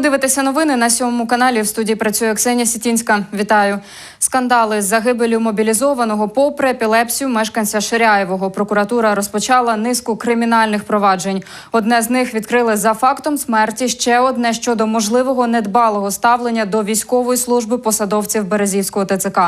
Ви дивитеся новини на сьомому каналі. В студії працює Ксенія Сітінська. Вітаю. Скандали з загибелю мобілізованого попри епілепсію мешканця Ширяєвого. Прокуратура розпочала низку кримінальних проваджень. Одне з них відкрили за фактом смерті. Ще одне щодо можливого недбалого ставлення до військової служби посадовців Березівського ТЦК.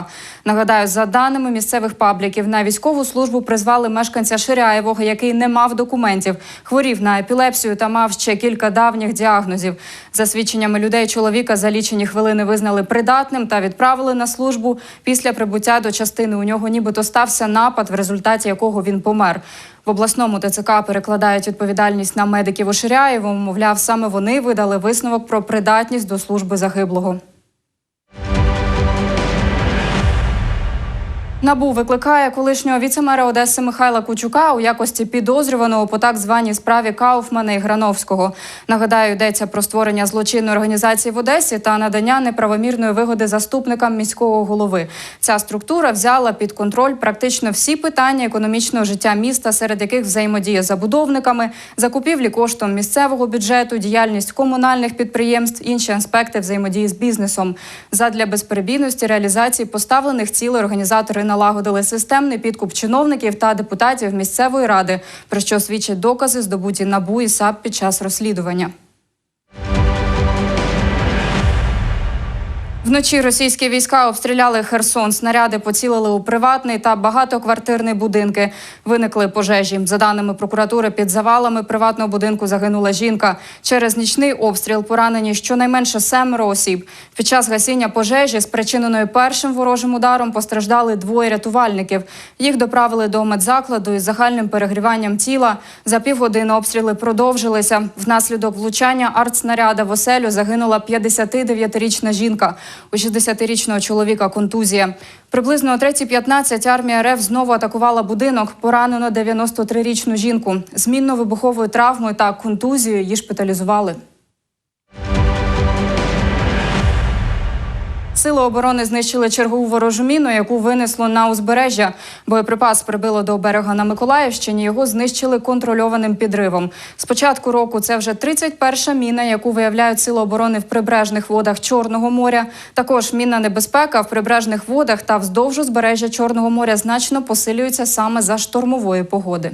Нагадаю, за даними місцевих пабліків, на військову службу призвали мешканця Ширяєвого, який не мав документів, хворів на епілепсію та мав ще кілька давніх діагнозів. За свідченнями людей, чоловіка за лічені хвилини визнали придатним та відправили на службу. Після прибуття до частини у нього нібито стався напад, в результаті якого він помер. В обласному ТЦК перекладають відповідальність на медиків у. Мовляв, саме вони видали висновок про придатність до служби загиблого. Набу викликає колишнього віцемера Одеси Михайла Кучука у якості підозрюваного по так званій справі Кауфмана і Грановського. Нагадаю, йдеться про створення злочинної організації в Одесі та надання неправомірної вигоди заступникам міського голови. Ця структура взяла під контроль практично всі питання економічного життя міста, серед яких взаємодія з забудовниками, закупівлі коштом місцевого бюджету, діяльність комунальних підприємств, інші аспекти взаємодії з бізнесом. Задля безперебійності реалізації поставлених цілей організатори налагодили системний підкуп чиновників та депутатів місцевої ради, про що свідчать докази, здобуті НАБУ і САП під час розслідування. Вночі російські війська обстріляли Херсон. Снаряди поцілили у приватний та багатоквартирні будинки. Виникли пожежі. За даними прокуратури, під завалами приватного будинку загинула жінка. Через нічний обстріл поранені щонайменше семеро осіб. Під час гасіння пожежі, спричиненої першим ворожим ударом, постраждали двоє рятувальників. Їх доправили до медзакладу із загальним перегріванням тіла. За півгодини обстріли продовжилися. Внаслідок влучання артснаряда в оселю загинула 59-річна жінка. У 60-річного чоловіка контузія. Приблизно о 3.15 армія РФ знову атакувала будинок. Поранено 93-річну жінку. Змінно-вибуховою травмою та контузією її шпиталізували. Сили оборони знищили чергову ворожу міну, яку винесло на узбережжя. Боєприпас прибило до берега на Миколаївщині. Його знищили контрольованим підривом. З початку року це вже 31-ша міна, яку виявляють сили оборони в прибережних водах Чорного моря. Також мінна небезпека в прибережних водах та вздовж узбережжя Чорного моря значно посилюється саме за штормової погоди.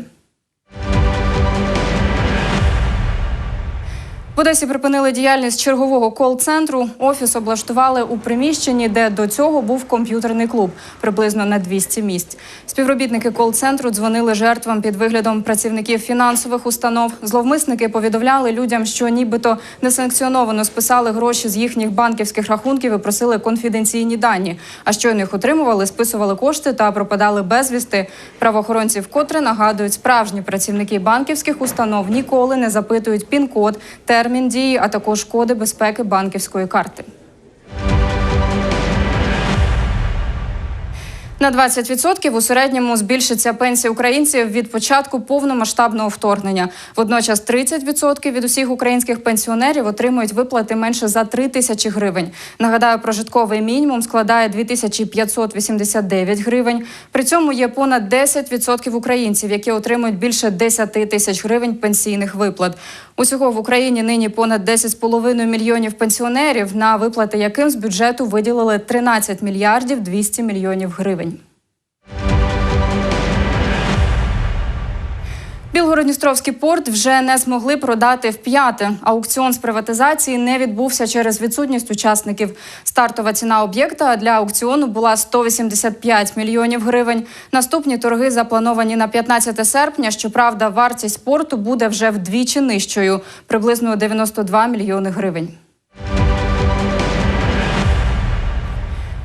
В Одесі припинили діяльність чергового кол-центру. Офіс облаштували у приміщенні, де до цього був комп'ютерний клуб, приблизно на 200 місць. Співробітники кол-центру дзвонили жертвам під виглядом працівників фінансових установ. Зловмисники повідомляли людям, що нібито несанкціоновано списали гроші з їхніх банківських рахунків і просили конфіденційні дані. А щойно їх отримували, списували кошти та пропадали безвісти. Правоохоронці вкотре нагадують, справжні працівники банківських установ ніколи не запитують пін-код, термін дії, а також коди безпеки банківської карти. На 20% у середньому збільшиться пенсія українців від початку повномасштабного вторгнення. Водночас 30% від усіх українських пенсіонерів отримують виплати менше за 3 тисячі гривень. Нагадаю, прожитковий мінімум складає 2589 гривень. При цьому є понад 10% українців, які отримують більше 10 тисяч гривень пенсійних виплат. Усього в Україні нині понад 10,5 мільйонів пенсіонерів, на виплати яким з бюджету виділили 13 мільярдів 200 мільйонів гривень. Білгородністровський порт вже не змогли продати в п'яте. Аукціон з приватизації не відбувся через відсутність учасників. Стартова ціна об'єкта для аукціону була 185 мільйонів гривень. Наступні торги заплановані на 15 серпня. Щоправда, вартість порту буде вже вдвічі нижчою приблизно 92 мільйони гривень.